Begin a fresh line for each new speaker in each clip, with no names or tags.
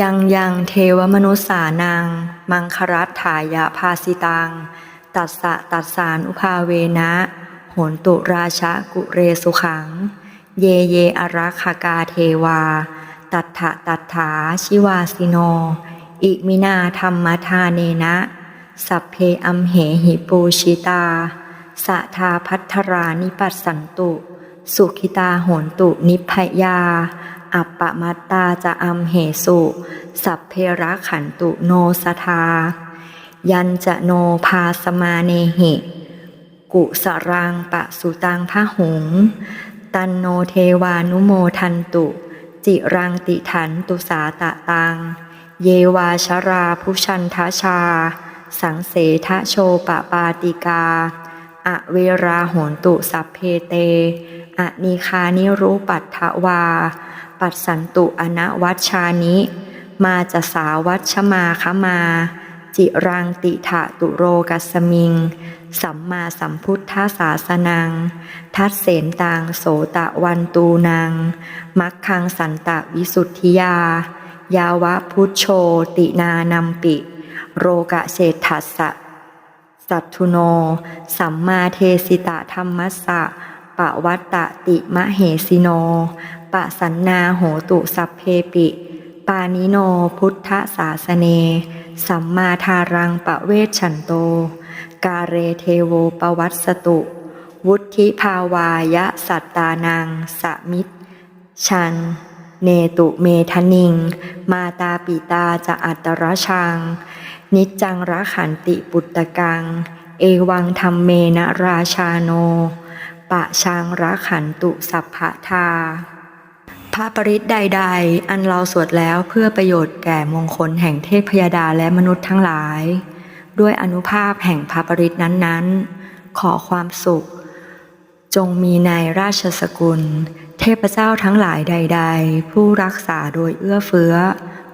ยังยังเทวมนุษสานัง มังครัตถายะภาสิตัง ตัสสะตัสสานอุภาเวนะโหนตุราชะกุเรสุขัง เยเยอรัคากาเทวา ตัทธะตัทธาชิวาสิโน อิมินาธรรมทาเนนะ สัพเพอัมเหหิปูชิตาสะทาพัทธรานิปัสสันตุ สุขิตาโหนตุนิพพยา อัปปมัตตาจะอัมเหสุ สัพเพระขันตุโนสทา ยันจะโนภาสมาเนหิกุสรังปะสุตังพะหุง ตันโนเทวานุโมทันตุ จิรังติถันตุสาตะตัง เยวาชราพุชันทชา สังเสทะโชปะปาติกา อเวราโหนตุสัพเพเต อนิคานิรูปัตถวา ปัสสันตุอนวัชชานิ มาจะสาวัชมาคมา จิรังติถะตุโรกัสมิง สัมมาสัมพุทธาศาสนัง ทัดเสนตังโสตะวันตูนังมักคังสันตะวิสุทธิยา ยาวะพุทโชตินานัมปิ โรกะเศรษฐัสสะสัตทุโน สัมมาเทสิตะธรรมัสสะปะวัตตติมะเหสิโน ปะสันนาโหตุสัพเพปิ ปานิโนพุทธศาสเน สัมมาทารังปะเวชฉันโต กาเรเทโวปวัตสตุ วุฒิภาวายะสัตตานังสมิตชัน เนตุเมทนิง มาตาปิตาจะอัตระชัง นิจจังรักขันติปุตตะกัง เอวังธรรมเมนะราชาโนปะชางรักขันตุสัพพะทา พระปริตใด ๆ อันเราสวดแล้วเพื่อประโยชน์แก่มงคลแห่งเทพยดาและมนุษย์ทั้งหลาย ด้วยอนุภาพแห่งพระปริตนั้นๆ ขอความสุข จงมีในราชสกุล เทพเจ้าทั้งหลายใด ๆ ผู้รักษาโดยเอื้อเฟื้อ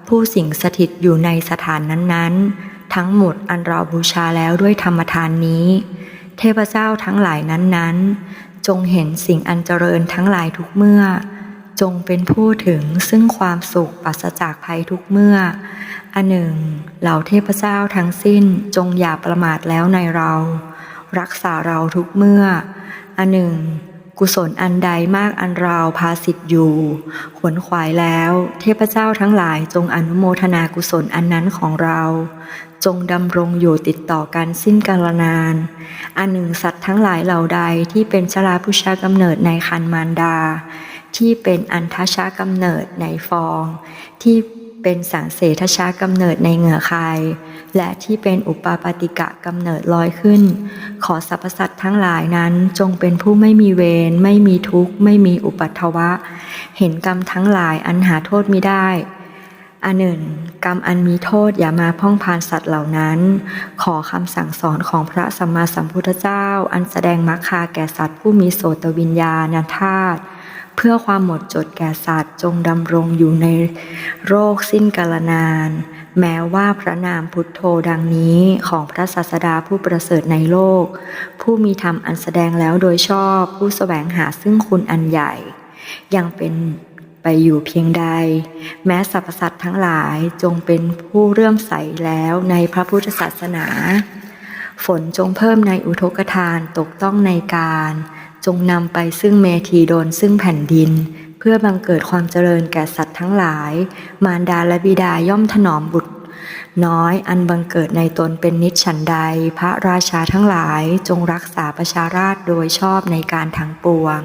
ผู้สิงสถิตอยู่ในสถานนั้นๆ ทั้งหมดอันเราบูชาแล้วด้วยธรรมทานนี้ เทพเจ้าทั้งหลายนั้นๆ จงเห็นสิ่งอันเจริญทั้งหลายทุกเมื่อ จงเป็นผู้ถึงซึ่งความสุขปราศจากภัยทุกเมื่อ อันหนึ่ง เหล่าเทพเจ้าทั้งสิ้นจงอย่าประมาทแล้วในเรา รักษาเราทุกเมื่อ อันหนึ่ง กุศลอันใดมากอันเราพาสิทธิ์อยู่ ขวนขวายแล้ว เทพเจ้าทั้งหลายจงอนุโมทนากุศลอันนั้นของเรา จงดำรงอยู่ติดต่อกันสิ้นกาลนาน อันหนึ่งสัตว์ทั้งหลายเหล่าใดที่เป็นชราพุชากำเนิดในคันมารดา ที่เป็นอันทชากำเนิดในฟอง ที่เป็นสังเสทชากำเนิดในเหงื่อคาย และที่เป็นอุปาปาติกะกำเนิดลอยขึ้น ขอสรรพสัตว์ทั้งหลายนั้นจงเป็นผู้ไม่มีเวรไม่มีทุกข์ ไม่มีอุปัตถวะ เห็นกรรมทั้งหลายอันหาโทษมิได้อันหนึ่ง กรรมอันมีโทษอย่ามาพ่องพานสัตว์เหล่านั้น ขอคำสั่งสอนของพระสัมมาสัมพุทธเจ้า อันแสดงมรรคาแก่สัตว์ผู้มีโสตวิญญาณธาตุ เพื่อความหมดจดแก่สัตว์จงดำรงอยู่ในโรคสิ้นกาลนาน แม้ว่าพระนามพุทโธดังนี้ของพระศาสดาผู้ประเสริฐในโลก ผู้มีธรรมอันแสดงแล้วโดยชอบผู้แสวงหาซึ่งคุณอันใหญ่ ยังเป็นไปอยู่เพียงใด แม้สรรพสัตว์ทั้งหลายจงเป็นผู้เรื่อมใสแล้วในพระพุทธศาสนา ฝนจงเพิ่มในอุทกทานตกต้องในการ จงนำไปซึ่งเมธีโดนซึ่งแผ่นดิน เพื่อบังเกิดความเจริญแก่สัตว์ทั้งหลาย มารดาและบิดาย่อมถนอมบุตร น้อยอันบังเกิดในตนเป็นนิจฉันใด พระราชาทั้งหลายจงรักษาประชาราชโดยชอบในการทั้งปวง